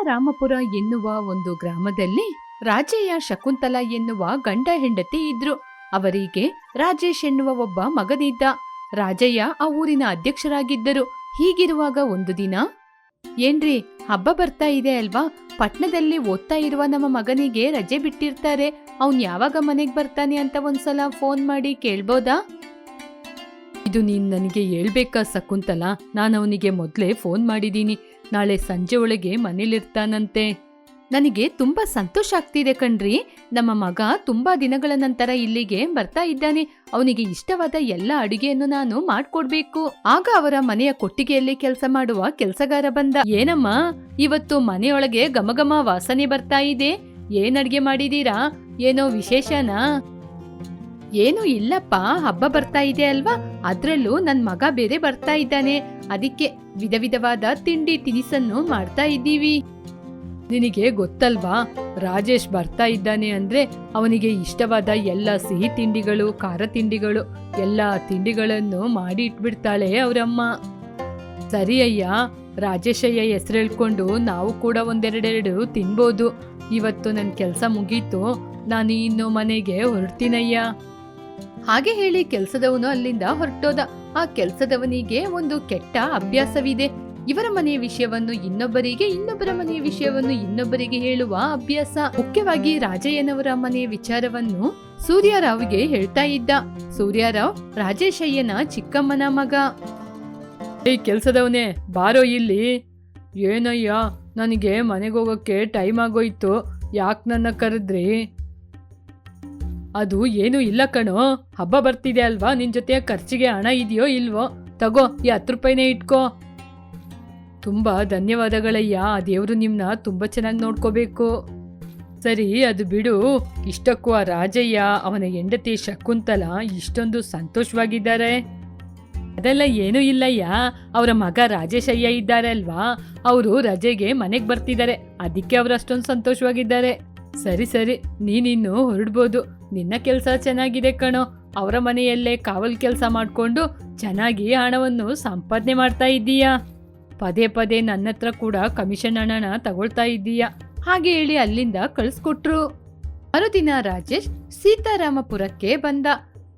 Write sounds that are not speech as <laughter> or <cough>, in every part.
ಸೀತಾರಾಮಪುರ ಎನ್ನುವ ಒಂದು ಗ್ರಾಮದಲ್ಲಿ ರಾಜೇಯ ಶಕುಂತಲ ಎನ್ನುವ ಗಂಡ ಹೆಂಡತಿ ಇದ್ರು. ಅವರಿಗೆ ರಾಜೇಶ್ ಎನ್ನುವ ಒಬ್ಬ ಮಗನಿದ್ದ. ರಾಜಯ್ಯ ಆ ಊರಿನ ಅಧ್ಯಕ್ಷರಾಗಿದ್ದರು. ಹೀಗಿರುವಾಗ ಒಂದು ದಿನ, ಏನ್ರಿ, ಹಬ್ಬ ಬರ್ತಾ ಇದೆ ಅಲ್ವಾ? ಪಟ್ಣದಲ್ಲಿ ಓದ್ತಾ ಇರುವ ನಮ್ಮ ಮಗನಿಗೆ ರಜೆ ಬಿಟ್ಟಿರ್ತಾರೆ. ಅವ್ನ್ ಯಾವಾಗ ಮನೆಗ್ ಬರ್ತಾನೆ ಅಂತ ಒಂದ್ಸಲ ಫೋನ್ ಮಾಡಿ ಕೇಳ್ಬೋದಾ? ಇದು ನೀನ್ ನನಗೆ ಹೇಳ್ಬೇಕಾ ಶಕುಂತಲ? ನಾನು ಅವನಿಗೆ ಮೊದ್ಲೇ ಫೋನ್ ಮಾಡಿದೀನಿ. ನಾಳೆ ಸಂಜೆ ಒಳಗೆ ಮನೇಲಿರ್ತಾನಂತೆ. ನನಗೆ ತುಂಬಾ ಸಂತೋಷ ಆಗ್ತಿದೆ ಕಣ್ರಿ. ನಮ್ಮ ಮಗ ತುಂಬಾ ದಿನಗಳ ನಂತರ ಇಲ್ಲಿಗೆ ಬರ್ತಾ ಇದ್ದಾನೆ. ಅವನಿಗೆ ಇಷ್ಟವಾದ ಎಲ್ಲ ಅಡಿಗೆಯನ್ನು ನಾನು ಮಾಡ್ಕೊಡ್ಬೇಕು. ಆಗ ಅವರ ಮನೆಯ ಕೊಟ್ಟಿಗೆಯಲ್ಲಿ ಕೆಲಸ ಮಾಡುವ ಕೆಲಸಗಾರ ಬಂದ. ಏನಮ್ಮ, ಇವತ್ತು ಮನೆಯೊಳಗೆ ಘಮಘಮ ವಾಸನೆ ಬರ್ತಾ ಇದೆ? ಏನ್ ಅಡ್ಗೆ ಮಾಡಿದೀರಾ? ಏನೋ ವಿಶೇಷನಾ? ಏನು ಇಲ್ಲಪ್ಪ, ಹಬ್ಬ ಬರ್ತಾ ಇದೆ ಅಲ್ವಾ? ಅದ್ರಲ್ಲೂ ನನ್ನ ಮಗ ಬೇರೆ ಬರ್ತಾ ಇದ್ದಾನೆ. ಅದಕ್ಕೆ ವಿಧ ವಿಧವಾದ ತಿಂಡಿ ತಿನಿಸನ್ನು ಮಾಡ್ತಾ ಇದ್ದೀವಿ. ನಿನಗೆ ಗೊತ್ತಲ್ವಾ, ರಾಜೇಶ್ ಬರ್ತಾ ಇದ್ದಾನೆ ಅಂದ್ರೆ ಅವನಿಗೆ ಇಷ್ಟವಾದ ಎಲ್ಲ ಸಿಹಿ ತಿಂಡಿಗಳು, ಖಾರ ತಿಂಡಿಗಳು, ಎಲ್ಲ ತಿಂಡಿಗಳನ್ನು ಮಾಡಿ ಇಟ್ಬಿಡ್ತಾಳೆ ಅವರಮ್ಮ. ಸರಿ ಅಯ್ಯ, ರಾಜೇಶಯ್ಯ ಹೆಸರು ಹೇಳ್ಕೊಂಡು ನಾವು ಕೂಡ ಒಂದೆರಡೆರಡು ತಿನ್ಬೋದು. ಇವತ್ತು ನನ್ನ ಕೆಲಸ ಮುಗೀತು. ನಾನು ಇನ್ನು ಮನೆಗೆ ಹೊರಡ್ತೀನಯ್ಯ. ಹಾಗೆ ಹೇಳಿ ಕೆಲಸದವನು ಅಲ್ಲಿಂದ ಹೊರಟೋದ. ಆ ಕೆಲಸದವನಿಗೆ ಒಂದು ಕೆಟ್ಟ ಅಭ್ಯಾಸವಿದೆ. ಇವರ ಮನೆಯ ವಿಷಯವನ್ನು ಇನ್ನೊಬ್ಬರಿಗೆ, ಇನ್ನೊಬ್ಬರ ಮನೆಯ ವಿಷಯವನ್ನು ಇನ್ನೊಬ್ಬರಿಗೆ ಹೇಳುವ ಅಭ್ಯಾಸ. ಮುಖ್ಯವಾಗಿ ರಾಜಯ್ಯನವರ ಮನೆಯ ವಿಚಾರವನ್ನು ಸೂರ್ಯರಾವ್ಗೆ ಹೇಳ್ತಾ ಇದ್ದ. ಸೂರ್ಯರಾವ್, ರಾಜೇಶಯ್ಯನ ಚಿಕ್ಕಮ್ಮನ ಮಗ. ಏ ಕೆಲ್ಸದವನೇ, ಬಾರೋ ಇಲ್ಲಿ. ಏನಯ್ಯ, ನನಗೆ ಮನೆಗೆ ಹೋಗೋಕ್ಕೆ ಟೈಮ್ ಆಗೋಯ್ತು. ಯಾಕೆ ನನ್ನ ಕರೆದ್ರಿ? ಅದು ಏನೂ ಇಲ್ಲ ಕಣೋ. ಹಬ್ಬ ಬರ್ತಿದೆ ಅಲ್ವಾ? ನಿನ್ ಜೊತೆ ಖರ್ಚಿಗೆ ಹಣ ಇದೆಯೋ ಇಲ್ವೋ? ತಗೋ, ಈ ಹತ್ತು ರೂಪಾಯಿನೇ ಇಟ್ಕೋ. ತುಂಬಾ ಧನ್ಯವಾದಗಳಯ್ಯ. ಆ ದೇವರು ನಿಮ್ನ ತುಂಬಾ ಚೆನ್ನಾಗಿ ನೋಡ್ಕೋಬೇಕು. ಸರಿ, ಅದು ಬಿಡು. ಇಷ್ಟಕ್ಕೂ ಆ ರಾಜಯ್ಯ, ಅವನ ಹೆಂಡತಿ ಶಕುಂತಲ ಇಷ್ಟೊಂದು ಸಂತೋಷವಾಗಿದ್ದಾರೆ. ಅದೆಲ್ಲ ಏನೂ ಇಲ್ಲಯ್ಯ. ಅವರ ಮಗ ರಾಜೇಶಯ್ಯ ಇದ್ದಾರೆ ಅಲ್ವಾ? ಅವರು ರಜೆಗೆ ಮನೆಗೆ ಬರ್ತಿದ್ದಾರೆ. ಅದಕ್ಕೆ ಅವರು ಅಷ್ಟೊಂದು ಸಂತೋಷವಾಗಿದ್ದಾರೆ. ಸರಿ ಸರಿ, ನೀನಿನ್ನು ಹೊರಡ್ಬೋದು. ನಿನ್ನ ಕೆಲಸ ಚೆನ್ನಾಗಿದೆ ಕಣೋ. ಅವರ ಮನೆಯಲ್ಲೇ ಕಾವಲ್ ಕೆಲಸ ಮಾಡಿಕೊಂಡು ಚೆನ್ನಾಗಿ ಹಣವನ್ನು ಸಂಪಾದನೆ ಮಾಡ್ತಾ ಇದ್ದೀಯಾ? ಪದೇ ಪದೇ ನನ್ನ ಹತ್ರ ಕೂಡ ಕಮಿಷನ್ ಹಣನ ತಗೊಳ್ತಾ ಇದ್ದೀಯಾ? ಹಾಗೆ ಹೇಳಿ ಅಲ್ಲಿಂದ ಕಳಿಸ್ಕೊಟ್ರು. ಮರುದಿನ ರಾಜೇಶ್ ಸೀತಾರಾಮಪುರಕ್ಕೆ ಬಂದ.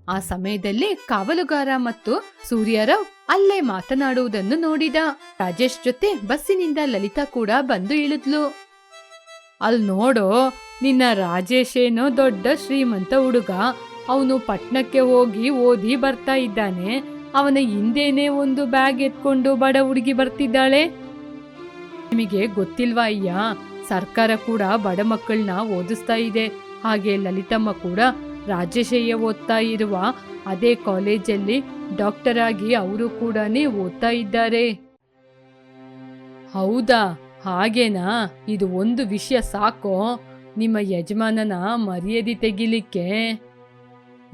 ಆ ಸಮಯದಲ್ಲಿ ಕಾವಲುಗಾರ ಮತ್ತು ಸೂರ್ಯರಾವ್ ಅಲ್ಲೇ ಮಾತನಾಡುವುದನ್ನು ನೋಡಿದ. ರಾಜೇಶ್ ಜೊತೆ ಬಸ್ಸಿನಿಂದ ಲಲಿತಾ ಕೂಡ ಬಂದು ಇಳಿದ್ಲು. ಅಲ್ಲಿ ನೋಡು ನಿನ್ನ ರಾಜೇಶೇನೋ ದೊಡ್ಡ ಶ್ರೀಮಂತ ಹುಡುಗ. ಅವನು ಪಟ್ಟಣಕ್ಕೆ ಹೋಗಿ ಓದಿ ಬರ್ತಾ ಇದ್ದಾನೆ. ಅವನ ಹಿಂದೇನೆ ಒಂದು ಬ್ಯಾಗ್ ಎತ್ಕೊಂಡು ಬಡ ಹುಡುಗಿ ಬರ್ತಿದ್ದಾಳೆ. ನಿಮಗೆ ಗೊತ್ತಿಲ್ವಾ ಅಯ್ಯ? ಸರ್ಕಾರ ಕೂಡ ಬಡ ಮಕ್ಕಳನ್ನ ಓದಿಸ್ತಾ ಇದೆ. ಹಾಗೆ ಲಲಿತಮ್ಮ ಕೂಡ ರಾಜೇಶಯ್ಯ ಓದ್ತಾ ಇರುವ ಅದೇ ಕಾಲೇಜಲ್ಲಿ ಡಾಕ್ಟರ್ ಆಗಿ ಅವರು ಕೂಡ ಓದ್ತಾ ಇದ್ದಾರೆ. ಹೌದಾ? ಹಾಗೇನಾ? ಇದು ಒಂದು ವಿಷಯ ಸಾಕೋ. ನಿಮ್ಮ ಯಜಮಾನನ ಮರ್ಯಾದೆ ತೆಗಿಲಿಕ್ಕೆ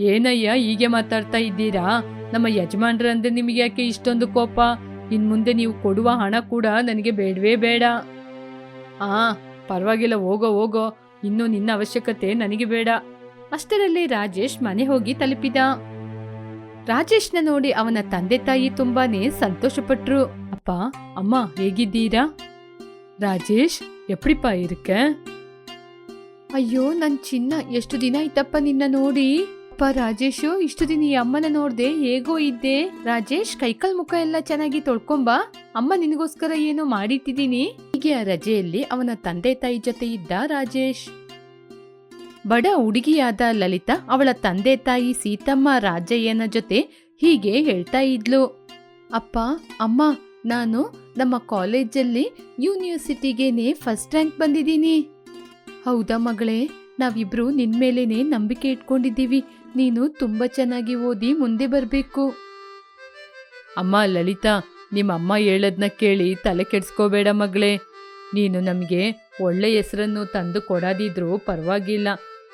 ಏನಯ್ಯ ಹೀಗೆ ಮಾತಾಡ್ತಾ ಇದ್ದೀರಾ? ನಮ್ಮ ಯಜಮಾನ್ರಂದ್ರೆ ನಿಮಗೆ ಯಾಕೆ ಇಷ್ಟೊಂದು ಕೋಪ? ಇನ್ ಮುಂದೆ ನೀವು ಕೊಡುವ ಹಣ ಕೂಡ ನನಗೆ ಬೇಡವೇ ಬೇಡ. ಆ, ಪರವಾಗಿಲ್ಲ, ಹೋಗೋ ಹೋಗೋ. ಇನ್ನು ನಿನ್ನ ಅವಶ್ಯಕತೆ ನನಗೆ ಬೇಡ. ಅಷ್ಟರಲ್ಲಿ ರಾಜೇಶ್ ಮನೆ ಹೋಗಿ ತಲುಪಿದ. ರಾಜೇಶ್ನ ನೋಡಿ ಅವನ ತಂದೆ ತಾಯಿ ತುಂಬಾನೇ ಸಂತೋಷಪಟ್ರು. ಅಪ್ಪ, ಅಮ್ಮ ಹೇಗಿದ್ದೀರಾ? ರಾಜೇಶ್ ಎಪ್ಡಿಪ್ಪ ಇರುಕ ಅಯ್ಯೋ, ನನ್ ಚಿನ್ನ ಎಷ್ಟು ದಿನ ಇತ್ತಪ್ಪ ನಿನ್ನ ನೋಡಿ? ಅಪ್ಪ ರಾಜೇಶು, ಇಷ್ಟು ದಿನ ಈ ಅಮ್ಮನ ನೋಡ್ದೆ ಹೇಗೋ ಇದ್ದೆ. ರಾಜೇಶ್, ಕೈಕಾಲ್ ಮುಖ ಎಲ್ಲ ಚೆನ್ನಾಗಿ ತೊಳ್ಕೊಂಬಾ. ಅಮ್ಮ ನಿನಗೋಸ್ಕರ ಏನೋ ಮಾಡಿಟ್ಟಿದ್ದೀನಿ ಹೀಗೆ ಆ ರಜೆಯಲ್ಲಿ ಅವನ ತಂದೆ ತಾಯಿ ಜೊತೆ ಇದ್ದ ರಾಜೇಶ್. ಬಡ ಹುಡುಗಿಯಾದ ಲಲಿತಾ ಅವಳ ತಂದೆ ತಾಯಿ ಸೀತಮ್ಮ ರಾಜಯ್ಯನ ಜೊತೆ ಹೀಗೆ ಹೇಳ್ತಾ ಇದ್ಲು. ಅಪ್ಪ, ಅಮ್ಮ, ನಾನು ನಮ್ಮ ಕಾಲೇಜಲ್ಲಿ ಯೂನಿವರ್ಸಿಟಿಗೇನೆ ಫಸ್ಟ್ ರ್ಯಾಂಕ್ ಬಂದಿದ್ದೀನಿ. ಹೌದಾ ಮಗಳೇ? ನಾವಿಬ್ರು ನಿನ್ ಮೇಲೇನೆ ನಂಬಿಕೆ ಇಟ್ಕೊಂಡಿದ್ದೀವಿ. ನೀನು ತುಂಬಾ ಚೆನ್ನಾಗಿ ಓದಿ ಮುಂದೆ ಬರಬೇಕು. ಅಮ್ಮ, ಲಲಿತಾ ನಿಮ್ಮ ಅಮ್ಮ ಹೇಳದ್ನ ಕೇಳಿ ತಲೆ ಕೆಡ್ಸ್ಕೋಬೇಡ ಮಗಳೇ. ನೀನು ನಮಗೆ ಒಳ್ಳೆ ಹೆಸರನ್ನು ತಂದು ಕೊಡದಿದ್ರೂ ಪರವಾಗಿಲ್ಲ.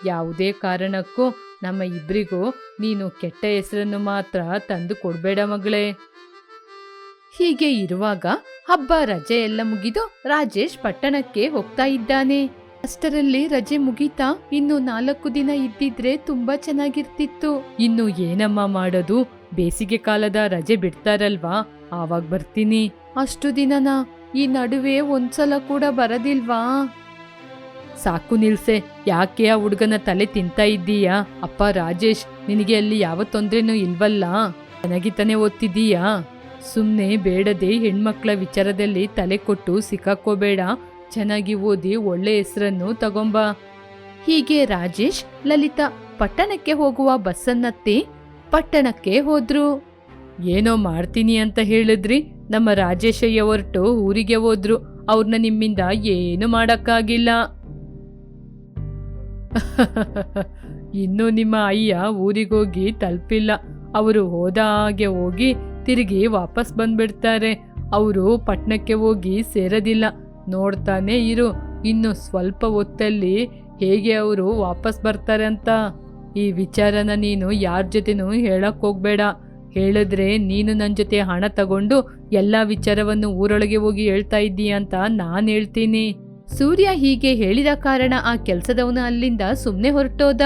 ಯಾವುದೇ ಕಾರಣಕ್ಕೂ ನಮ್ಮ ಇಬ್ಬರಿಗೂ ನೀನು ಕೆಟ್ಟ ಹೆಸರನ್ನು ಮಾತ್ರ ತಂದು ಕೊಡಬೇಡ ಮಗಳೇ. ಹೀಗೆ ಇರುವಾಗ ಹಬ್ಬ ರಜೆ ಎಲ್ಲ ಮುಗಿದು ರಾಜೇಶ್ ಪಟ್ಟಣಕ್ಕೆ ಹೋಗ್ತಾ ಇದ್ದಾನೆ. ಅಷ್ಟರಲ್ಲಿ ರಜೆ ಮುಗೀತಾ ಇನ್ನು ನಾಲ್ಕು ದಿನ ಇದ್ದಿದ್ರೆ ತುಂಬಾ ಚೆನ್ನಾಗಿರ್ತಿತ್ತು. ಇನ್ನು ಏನಮ್ಮ ಮಾಡೋದು? ಬೇಸಿಗೆ ಕಾಲದ ರಜೆ ಬಿಡ್ತಾರಲ್ವಾ? ಆವಾಗ ಬರ್ತೀನಿ. ಅಷ್ಟು ದಿನನ? ಈ ನಡುವೆ ಒಂದ್ಸಲ ಕೂಡ ಬರದಿಲ್ವಾ? ಸಾಕು ನಿಲ್ಸೆ. ಯಾಕೆ ಆ ಹುಡುಗನ ತಲೆ ತಿಂತಾ ಇದ್ದೀಯಾ? ಅಪ್ಪ ರಾಜೇಶ್, ನಿನಗೆ ಅಲ್ಲಿ ಯಾವ ತೊಂದ್ರೆನೂ ಇಲ್ವಲ್ಲ? ನನಗಿತಾನೆ ತಾನೇ ಓದ್ತಿದ್ದೀಯಾ? ಸುಮ್ಮನೆ ಬೇಡದೆ ಹೆಣ್ಮಕ್ಳ ವಿಚಾರದಲ್ಲಿ ತಲೆ ಕೊಟ್ಟು ಸಿಕ್ಕಾಕೋಬೇಡ. ಚೆನ್ನಾಗಿ ಓದಿ ಒಳ್ಳೆ ಹೆಸರನ್ನು ತಗೊಂಬ. ಹೀಗೆ ರಾಜೇಶ್ ಲಲಿತಾ ಪಟ್ಟಣಕ್ಕೆ ಹೋಗುವ ಬಸ್ಸನ್ನತ್ತಿ ಪಟ್ಟಣಕ್ಕೆ ಹೋದ್ರು. ಏನೋ ಮಾಡ್ತೀನಿ ಅಂತ ಹೇಳಿದ್ರಿ. ನಮ್ಮ ರಾಜೇಶಯ್ಯ ಹೊರಟು ಊರಿಗೆ ಹೋದ್ರು. ಅವ್ರನ್ನ ನಿಮ್ಮಿಂದ ಏನು ಮಾಡಕ್ಕಾಗಿಲ್ಲ. <laughs> ಇನ್ನು ನಿಮ್ಮ ಅಯ್ಯ ಊರಿಗೋಗಿ ತಲುಪಿಲ್ಲ. ಅವರು ಹೋದ ಹಾಗೆ ಹೋಗಿ ತಿರುಗಿ ವಾಪಸ್ ಬಂದ್ಬಿಡ್ತಾರೆ. ಅವರು ಪಟ್ಟಣಕ್ಕೆ ಹೋಗಿ ಸೇರೋದಿಲ್ಲ. ನೋಡ್ತಾನೆ ಇರು. ಇನ್ನು ಸ್ವಲ್ಪ ಹೊತ್ತಲ್ಲಿ ಹೇಗೆ ಅವರು ವಾಪಸ್ ಬರ್ತಾರೆ ಅಂತ ಈ ವಿಚಾರನ ನೀನು ಯಾರ ಜೊತೆನೂ ಹೇಳಕ್ ಹೋಗ್ಬೇಡ. ಹೇಳಿದ್ರೆ ನೀನು ನನ್ನ ಜೊತೆ ಹಣ ತಗೊಂಡು ಎಲ್ಲ ವಿಚಾರವನ್ನು ಊರೊಳಗೆ ಹೋಗಿ ಹೇಳ್ತಾ ಇದ್ದೀಯ ಅಂತ ನಾನು ಹೇಳ್ತೀನಿ. ಸೂರ್ಯ ಹೀಗೆ ಹೇಳಿದ ಕಾರಣ ಆ ಕೆಲಸದವನು ಅಲ್ಲಿಂದ ಸುಮ್ಮನೆ ಹೊರಟೋದ.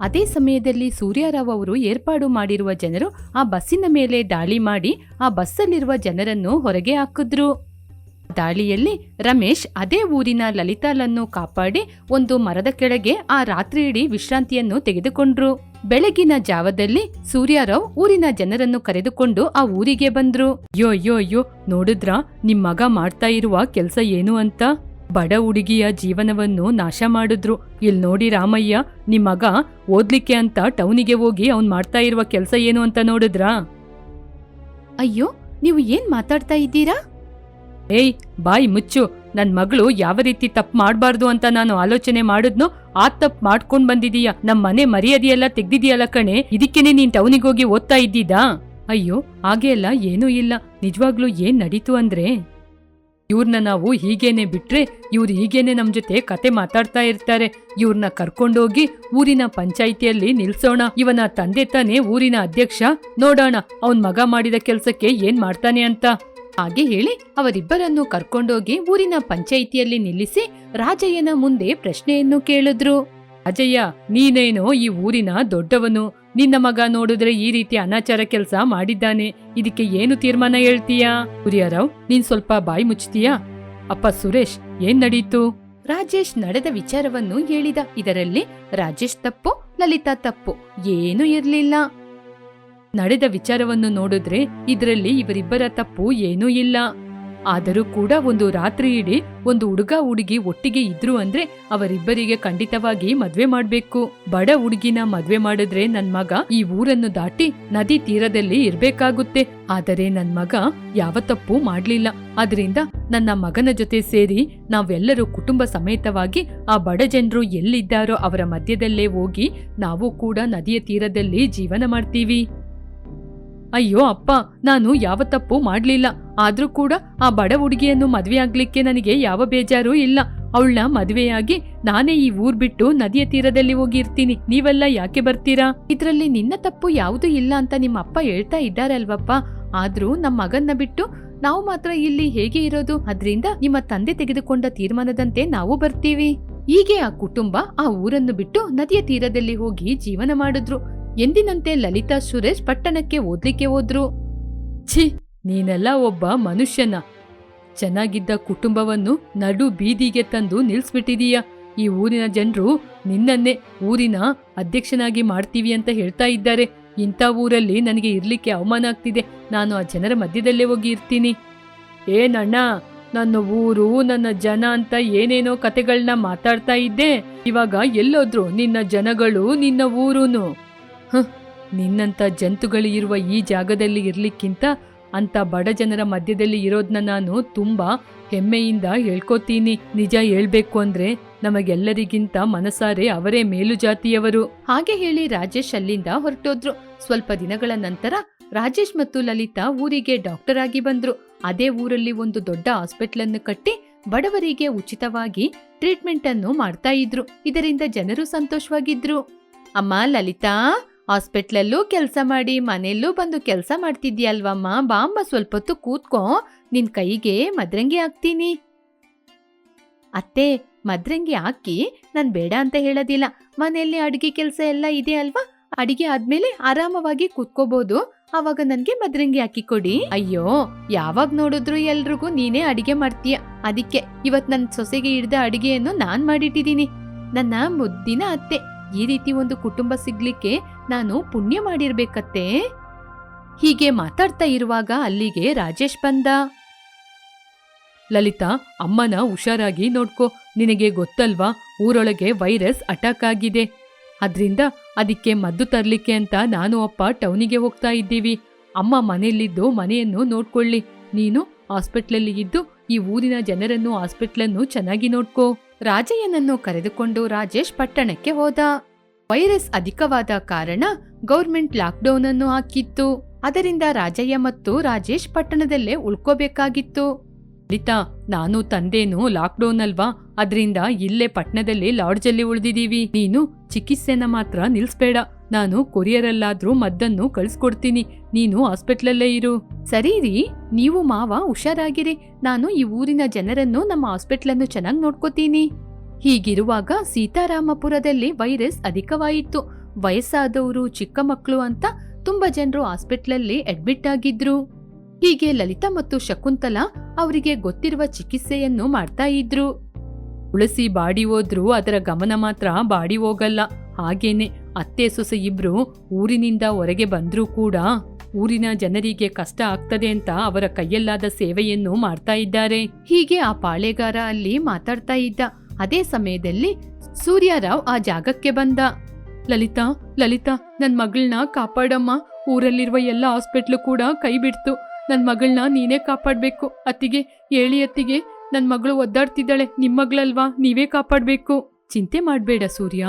ಅದೇ ಸಮಯದಲ್ಲಿ ಸೂರ್ಯರಾವ್ ಅವರು ಏರ್ಪಾಡು ಮಾಡಿರುವ ಜನರು ಆ ಬಸ್ಸಿನ ಮೇಲೆ ದಾಳಿ ಮಾಡಿ ಆ ಬಸ್ಸಲ್ಲಿರುವ ಜನರನ್ನು ಹೊರಗೆ ಹಾಕಿದ್ರು. ದಾಳಿಯಲ್ಲಿ ರಮೇಶ್ ಅದೇ ಊರಿನ ಲಲಿತಾಲನ್ನು ಕಾಪಾಡಿ ಒಂದು ಮರದ ಕೆಳಗೆ ಆ ರಾತ್ರಿ ಇಡೀ ವಿಶ್ರಾಂತಿಯನ್ನು ತೆಗೆದುಕೊಂಡ್ರು. ಬೆಳಗಿನ ಜಾವದಲ್ಲಿ ಸೂರ್ಯರಾವ್ ಊರಿನ ಜನರನ್ನು ಕರೆದುಕೊಂಡು ಆ ಊರಿಗೆ ಬಂದ್ರು. ಯೋ ಯೋ ಯೋ, ನೋಡಿದ್ರ, ನಿಮ್ ಮಗ ಮಾಡ್ತಾ ಇರುವ ಕೆಲ್ಸ ಏನು ಅಂತ? ಬಡ ಹುಡುಗಿಯ ಜೀವನವನ್ನು ನಾಶ ಮಾಡಿದ್ರು. ಇಲ್ಲಿ ನೋಡಿ ರಾಮಯ್ಯ, ನಿಮ್ ಮಗ ಓದ್ಲಿಕ್ಕೆ ಅಂತ ಟೌನಿಗೆ ಹೋಗಿ ಅವ್ನ್ ಮಾಡ್ತಾ ಇರುವ ಕೆಲ್ಸ ಏನು ಅಂತ ನೋಡಿದ್ರಾ? ಅಯ್ಯೋ, ನೀವು ಏನ್ ಮಾತಾಡ್ತಾ ಇದ್ದೀರಾ? ಏಯ್, ಬಾಯಿ ಮುಚ್ಚು. ನನ್ ಮಗಳು ಯಾವ ರೀತಿ ತಪ್ಪು ಮಾಡಬಾರ್ದು ಅಂತ ನಾನು ಆಲೋಚನೆ ಮಾಡಿದ್ನೋ ಆ ತಪ್ಪು ಮಾಡ್ಕೊಂಡ್ ಬಂದಿದೀಯ. ನಮ್ ಮನೆ ಮರ್ಯಾದೆಯೆಲ್ಲ ತೆಗ್ದಿದೀಯಲ್ಲ ಕಣೆ. ಇದಕ್ಕೇನೆ ನೀನ್ ಟೌನಿಗೆ ಹೋಗಿ ಓದ್ತಾ ಇದ್ದೀದಾ? ಅಯ್ಯೋ, ಹಾಗೆ ಅಲ್ಲ, ಏನೂ ಇಲ್ಲ. ನಿಜವಾಗ್ಲೂ ಏನ್ ನಡೀತು ಅಂದ್ರೆ? ಇವ್ರನ್ನ ನಾವು ಹೀಗೇನೆ ಬಿಟ್ರೆ ಇವ್ರು ಹೀಗೇನೆ ನಮ್ ಜೊತೆ ಕತೆ ಮಾತಾಡ್ತಾ ಇರ್ತಾರೆ. ಇವ್ರನ್ನ ಕರ್ಕೊಂಡೋಗಿ ಊರಿನ ಪಂಚಾಯಿತಿಯಲ್ಲಿ ನಿಲ್ಸೋಣ. ಇವನ ತಂದೆ ತಾನೇ ಊರಿನ ಅಧ್ಯಕ್ಷ. ನೋಡೋಣ, ಅವನ್ ಮಗ ಮಾಡಿದ ಕೆಲ್ಸಕ್ಕೆ ಏನ್ ಮಾಡ್ತಾನೆ ಅಂತ. ಹಾಗೆ ಹೇಳಿ ಅವರಿಬ್ಬರನ್ನು ಕರ್ಕೊಂಡೋಗಿ ಊರಿನ ಪಂಚಾಯಿತಿಯಲ್ಲಿ ನಿಲ್ಲಿಸಿ ರಾಜಯ್ಯನ ಮುಂದೆ ಪ್ರಶ್ನೆಯನ್ನು ಕೇಳಿದ್ರು. ಅಜಯ್ಯ ನೀನೇನೋ ಈ ಊರಿನ ದೊಡ್ಡವನು. ನಿನ್ನ ಮಗ ನೋಡಿದ್ರೆ ಈ ರೀತಿ ಅನಾಚಾರ ಕೆಲಸ ಮಾಡಿದ್ದಾನೆ. ಇದಕ್ಕೆ ಏನು ತೀರ್ಮಾನ ಹೇಳ್ತೀಯಾ? ಕುರಿಯರಾವ್ ನೀನ್ ಸ್ವಲ್ಪ ಬಾಯಿ ಮುಚ್ತೀಯಾ? ಅಪ್ಪ ಸುರೇಶ್, ಏನ್ ನಡೀತು? ರಾಜೇಶ್ ನಡೆದ ವಿಚಾರವನ್ನು ಹೇಳಿದ ಇದರಲ್ಲಿ ರಾಜೇಶ್ ತಪ್ಪು, ಲಲಿತಾ ತಪ್ಪು, ಏನೂ ಇರ್ಲಿಲ್ಲ. ನಡೆದ ವಿಚಾರವನ್ನು ನೋಡಿದ್ರೆ ಇದರಲ್ಲಿ ಇವರಿಬ್ಬರ ತಪ್ಪು ಏನೂ ಇಲ್ಲ. ಆದರೂ ಕೂಡ ಒಂದು ರಾತ್ರಿ ಒಂದು ಹುಡುಗ ಹುಡುಗಿ ಒಟ್ಟಿಗೆ ಇದ್ರು ಅಂದ್ರೆ ಅವರಿಬ್ಬರಿಗೆ ಖಂಡಿತವಾಗಿ ಮದ್ವೆ ಮಾಡ್ಬೇಕು. ಬಡ ಹುಡುಗಿನ ಮದ್ವೆ ಮಾಡಿದ್ರೆ ನನ್ ಮಗ ಈ ಊರನ್ನು ದಾಟಿ ನದಿ ತೀರದಲ್ಲಿ ಇರ್ಬೇಕಾಗುತ್ತೆ. ಆದರೆ ನನ್ ಮಗ ಯಾವ ತಪ್ಪು ಮಾಡ್ಲಿಲ್ಲ. ಅದರಿಂದ ನನ್ನ ಮಗನ ಜೊತೆ ಸೇರಿ ನಾವೆಲ್ಲರೂ ಕುಟುಂಬ ಸಮೇತವಾಗಿ ಆ ಬಡ ಜನರು ಎಲ್ಲಿದ್ದಾರೋ ಅವರ ಮಧ್ಯದಲ್ಲೇ ಹೋಗಿ ನಾವು ಕೂಡ ನದಿಯ ತೀರದಲ್ಲಿ ಜೀವನ ಮಾಡ್ತೀವಿ. ಅಯ್ಯೋ ಅಪ್ಪ, ನಾನು ಯಾವ ತಪ್ಪು ಮಾಡ್ಲಿಲ್ಲ. ಆದ್ರೂ ಕೂಡ ಆ ಬಡ ಹುಡುಗಿಯನ್ನು ಮದ್ವೆ ಆಗ್ಲಿಕ್ಕೆ ನನಗೆ ಯಾವ ಬೇಜಾರು ಇಲ್ಲ. ಅವಳನ್ನ ಮದುವೆಯಾಗಿ ನಾನೇ ಈ ಊರ್ ಬಿಟ್ಟು ನದಿಯ ತೀರದಲ್ಲಿ ಹೋಗಿ ಇರ್ತೀನಿ ನೀವೆಲ್ಲ ಯಾಕೆ ಬರ್ತೀರಾ? ಇದ್ರಲ್ಲಿ ನಿನ್ನ ತಪ್ಪು ಯಾವುದೂ ಇಲ್ಲ ಅಂತ ನಿಮ್ಮ ಅಪ್ಪ ಹೇಳ್ತಾ ಇದ್ದಾರೆ ಅಲ್ವಪ್ಪ ಆದ್ರೂ ನಮ್ಮ ಮಗನ್ನ ಬಿಟ್ಟು ನಾವು ಮಾತ್ರ ಇಲ್ಲಿ ಹೇಗೆ ಇರೋದು? ಅದ್ರಿಂದ ನಿಮ್ಮ ತಂದೆ ತೆಗೆದುಕೊಂಡ ತೀರ್ಮಾನದಂತೆ ನಾವು ಬರ್ತೀವಿ. ಹೀಗೆ ಆ ಕುಟುಂಬ ಆ ಊರನ್ನು ಬಿಟ್ಟು ನದಿಯ ತೀರದಲ್ಲಿ ಹೋಗಿ ಜೀವನ ಮಾಡಿದ್ರು. ಎಂದಿನಂತೆ ಲಲಿತಾ ಸುರೇಶ್ ಪಟ್ಟಣಕ್ಕೆ ಓದ್ಲಿಕ್ಕೆ ಹೋದ್ರು. ಛೀ, ನೀನೆಲ್ಲ ಒಬ್ಬ ಮನುಷ್ಯನ. ಚೆನ್ನಾಗಿದ್ದ ಕುಟುಂಬವನ್ನು ನಡು ಬೀದಿಗೆ ತಂದು ನಿಲ್ಸ್ಬಿಟ್ಟಿದೀಯ. ಈ ಊರಿನ ಜನರು ನಿನ್ನನ್ನೇ ಊರಿನ ಅಧ್ಯಕ್ಷನಾಗಿ ಮಾಡ್ತೀವಿ ಅಂತ ಹೇಳ್ತಾ ಇದ್ದಾರೆ. ಇಂಥ ಊರಲ್ಲಿ ನನಗೆ ಇರ್ಲಿಕ್ಕೆ ಅವಮಾನ ಆಗ್ತಿದೆ. ನಾನು ಆ ಜನರ ಮಧ್ಯದಲ್ಲೇ ಹೋಗಿ ಇರ್ತೀನಿ. ಏನಣ್ಣ ನನ್ನ ಊರು, ನನ್ನ ಜನ ಅಂತ ಏನೇನೋ ಕತೆಗಳನ್ನ ಮಾತಾಡ್ತಾ ಇದ್ದೆ. ಇವಾಗ ಎಲ್ಲೋದ್ರು ನಿನ್ನ ಜನಗಳು ನಿನ್ನ ಊರುನು. ಹ ನಿನ್ನಂತ ಜಂತುಗಳು ಇರುವ ಈ ಜಾಗದಲ್ಲಿ ಇರ್ಲಿಕ್ಕಿಂತ ಅಂತ ಬಡ ಜನರ ಮಧ್ಯದಲ್ಲಿ ಇರೋದ್ನ ನಾನು ತುಂಬಾ ಹೆಮ್ಮೆಯಿಂದ ಹೇಳ್ಕೋತೀನಿ. ನಿಜ ಹೇಳ್ಬೇಕು ಅಂದ್ರೆ ನಮಗೆಲ್ಲರಿಗಿಂತ ಮನಸಾರೆ ಅವರೇ ಮೇಲು ಜಾತಿಯವರು ಹಾಗೆ ಹೇಳಿ ರಾಜೇಶ್ ಅಲ್ಲಿಂದ ಹೊರಟೋದ್ರು. ಸ್ವಲ್ಪ ದಿನಗಳ ನಂತರ ರಾಜೇಶ್ ಮತ್ತು ಲಲಿತಾ ಊರಿಗೆ ಡಾಕ್ಟರ್ ಆಗಿ ಬಂದ್ರು. ಅದೇ ಊರಲ್ಲಿ ಒಂದು ದೊಡ್ಡ ಹಾಸ್ಪಿಟಲ್ ಅನ್ನು ಕಟ್ಟಿ ಬಡವರಿಗೆ ಉಚಿತವಾಗಿ ಟ್ರೀಟ್ಮೆಂಟ್ ಅನ್ನು ಮಾಡ್ತಾ ಇದ್ರು. ಇದರಿಂದ ಜನರು ಸಂತೋಷವಾಗಿದ್ರು. ಅಮ್ಮ ಲಲಿತಾ ಹಾಸ್ಪಿಟ್ಲಲ್ಲೂ ಕೆಲಸ ಮಾಡಿ, ಮನೆಯಲ್ಲೂ ಬಂದು ಕೆಲಸ ಮಾಡ್ತಿದ್ಯಲ್ವಮ್ಮ? ಬಾಂಬ ಸ್ವಲ್ಪ ಹೊತ್ತು ಕೂತ್ಕೋ. ನಿನ್ ಕೈಗೆ ಮದ್ರಂಗಿ ಹಾಕ್ತೀನಿ. ಅತ್ತೆ, ಮದ್ರಂಗಿ ಹಾಕಿ, ನಾನ್ ಬೇಡ ಅಂತ ಹೇಳೋದಿಲ್ಲ. ಮನೆಯಲ್ಲಿ ಅಡಿಗೆ ಕೆಲಸ ಎಲ್ಲ ಇದೆ ಅಲ್ವಾ? ಅಡಿಗೆ ಆದ್ಮೇಲೆ ಆರಾಮವಾಗಿ ಕೂತ್ಕೋಬಹುದು ಅವಾಗ ನನ್ಗೆ ಮದ್ರಂಗಿ ಹಾಕಿ ಕೊಡಿ. ಅಯ್ಯೋ, ಯಾವಾಗ ನೋಡಿದ್ರು ಎಲ್ರಿಗೂ ನೀನೇ ಅಡಿಗೆ ಮಾಡ್ತೀಯ. ಅದಕ್ಕೆ ಇವತ್ ನನ್ ಸೊಸೆಗೆ ಹಿಡ್ದ ಅಡಿಗೆಯನ್ನು ನಾನ್ ಮಾಡಿಟ್ಟಿದ್ದೀನಿ. ನನ್ನ ಮುದ್ದಿನ ಅತ್ತೆ. ಈ ರೀತಿ ಒಂದು ಕುಟುಂಬ ಸಿಗ್ಲಿಕ್ಕೆ ನಾನು ಪುಣ್ಯ ಮಾಡಿರ್ಬೇಕತ್ತೆ. ಹೀಗೆ ಮಾತಾಡ್ತಾ ಇರುವಾಗ ಅಲ್ಲಿಗೆ ರಾಜೇಶ್ ಬಂದ. ಲಲಿತಾ, ಅಮ್ಮನ ಹುಷಾರಾಗಿ ನೋಡ್ಕೋ, ನಿನಗೆ ಗೊತ್ತಲ್ವಾ, ಊರೊಳಗೆ ವೈರಸ್ ಅಟ್ಯಾಕ್ ಆಗಿದೆ. ಅದ್ರಿಂದ ಅದಕ್ಕೆ ಮದ್ದು ತರಲಿಕ್ಕೆ ಅಂತ ನಾನು ಅಪ್ಪ ಟೌನಿಗೆ ಹೋಗ್ತಾ ಇದ್ದೀವಿ. ಅಮ್ಮ ಮನೆಯಲ್ಲಿದ್ದು ಮನೆಯನ್ನು ನೋಡ್ಕೊಳ್ಳಿ. ನೀನು ಹಾಸ್ಪಿಟ್ಲಲ್ಲಿ ಇದ್ದು ಈ ಊರಿನ ಜನರನ್ನು ಹಾಸ್ಪಿಟ್ಲನ್ನು ಚೆನ್ನಾಗಿ ನೋಡ್ಕೋ. ರಾಜಯ್ಯನನ್ನು ಕರೆದುಕೊಂಡು ರಾಜೇಶ್ ಪಟ್ಟಣಕ್ಕೆ ಹೋದ. ವೈರಸ್ ಅಧಿಕವಾದ ಕಾರಣ ಗೌರ್ಮೆಂಟ್ ಲಾಕ್ಡೌನ್ ಅನ್ನು ಹಾಕಿತ್ತು. ಅದರಿಂದ ರಾಜಯ್ಯ ಮತ್ತು ರಾಜೇಶ್ ಪಟ್ಟಣದಲ್ಲೇ ಉಳ್ಕೋಬೇಕಾಗಿತ್ತು. ಲಲಿತಾ, ನಾನು ತಂದೇನು ಲಾಕ್ಡೌನ್ ಅಲ್ವಾ? ಅದರಿಂದ ಇಲ್ಲೇ ಪಟ್ಟಣದಲ್ಲಿ ಲಾಡ್ಜಲ್ಲಿ ಉಳಿದಿದ್ದೀವಿ. ನೀನು ಚಿಕಿತ್ಸೆನ ಮಾತ್ರ ನಿಲ್ಸ್ಬೇಡ. ನಾನು ಕೊರಿಯರಲ್ಲಾದ್ರೂ ಮದ್ದನ್ನು ಕಳಿಸ್ಕೊಡ್ತೀನಿ. ನೀನು ಹಾಸ್ಪಿಟ್ಲಲ್ಲೇ ಇರು. ಸರಿ ರೀ, ನೀವು ಮಾವ ಹುಷಾರಾಗಿರಿ. ನಾನು ಈ ಊರಿನ ಜನರನ್ನು ನಮ್ಮ ಹಾಸ್ಪಿಟ್ಲನ್ನು ಚೆನ್ನಾಗಿ ನೋಡ್ಕೋತೀನಿ. ಹೀಗಿರುವಾಗ ಸೀತಾರಾಮಪುರದಲ್ಲಿ ವೈರಸ್ ಅಧಿಕವಾಯಿತು. ವಯಸ್ಸಾದವರು, ಚಿಕ್ಕ ಮಕ್ಕಳು ಅಂತ ತುಂಬಾ ಜನರು ಹಾಸ್ಪಿಟ್ಲಲ್ಲಿ ಅಡ್ಮಿಟ್ ಆಗಿದ್ರು. ಹೀಗೆ ಲಲಿತಾ ಮತ್ತು ಶಕುಂತಲಾ ಅವರಿಗೆ ಗೊತ್ತಿರುವ ಚಿಕಿತ್ಸೆಯನ್ನು ಮಾಡ್ತಾ ಇದ್ರು. ಉಳಿಸಿ ಬಾಡಿ ಹೋದ್ರೂ, ಅದರ ಗಮನ ಮಾತ್ರ ಬಾಡಿ ಹೋಗಲ್ಲ. ಹಾಗೇನೆ ಅತ್ತೆ ಸೊಸೆ ಇಬ್ರು ಊರಿನಿಂದ ಹೊರಗೆ ಬಂದ್ರೂ ಕೂಡ ಊರಿನ ಜನರಿಗೆ ಕಷ್ಟ ಆಗ್ತದೆ ಅಂತ ಅವರ ಕೈಯಲ್ಲಾದ ಸೇವೆಯನ್ನು ಮಾಡ್ತಾ ಇದ್ದಾರೆ. ಹೀಗೆ ಆ ಪಾಳೆಗಾರ ಅಲ್ಲಿ ಮಾತಾಡ್ತಾ ಇದ್ದ. ಅದೇ ಸಮಯದಲ್ಲಿ ಸೂರ್ಯರಾವ್ ಆ ಜಾಗಕ್ಕೆ ಬಂದ. ಲಲಿತಾ ಲಲಿತಾ, ನನ್ ಮಗಳನ್ನ ಕಾಪಾಡಮ್ಮ. ಊರಲ್ಲಿರುವ ಎಲ್ಲ ಹಾಸ್ಪಿಟ್ಲು ಕೂಡ ಕೈ ಬಿಡ್ತು. ನನ್ ಮಗಳನ್ನ ನೀನೇ ಕಾಪಾಡ್ಬೇಕು. ಅತ್ತಿಗೆ ಹೇಳಿ ಅತ್ತಿಗೆ, ನನ್ ಮಗಳು ಒದ್ದಾಡ್ತಿದ್ದಾಳೆ. ನಿಮ್ಮ ಮಗಳಲ್ವಾ? ನೀವೇ ಕಾಪಾಡ್ಬೇಕು. ಚಿಂತೆ ಮಾಡ್ಬೇಡ ಸೂರ್ಯ.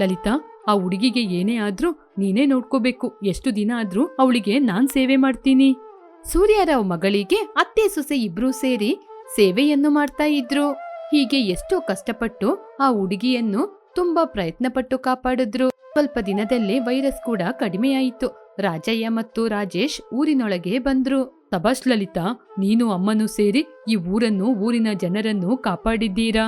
ಲಲಿತಾ, ಆ ಹುಡುಗಿಗೆ ಏನೇ ಆದ್ರೂ ನೀನೇ ನೋಡ್ಕೋಬೇಕು. ಎಷ್ಟು ದಿನ ಆದ್ರೂ ಅವಳಿಗೆ ನಾನ್ ಸೇವೆ ಮಾಡ್ತೀನಿ. ಸೂರ್ಯರಾವ್ ಮಗಳಿಗೆ ಅತ್ತೆ ಸೊಸೆ ಇಬ್ರೂ ಸೇರಿ ಸೇವೆಯನ್ನು ಮಾಡ್ತಾ ಇದ್ರು. ಹೀಗೆ ಎಷ್ಟೋ ಕಷ್ಟಪಟ್ಟು ಆ ಹುಡುಗಿಯನ್ನು ತುಂಬಾ ಪ್ರಯತ್ನಪಟ್ಟು ಕಾಪಾಡಿದ್ರು. ಸ್ವಲ್ಪ ದಿನದಲ್ಲೇ ವೈರಸ್ ಕೂಡ ಕಡಿಮೆಯಾಯಿತು. ರಾಜಯ್ಯ ಮತ್ತು ರಾಜೇಶ್ ಊರಿನೊಳಗೆ ಬಂದ್ರು. ತಬಾಷ್ ಲಲಿತಾ, ನೀನು ಅಮ್ಮನೂ ಸೇರಿ ಈ ಊರನ್ನು, ಊರಿನ ಜನರನ್ನು ಕಾಪಾಡಿದ್ದೀರಾ?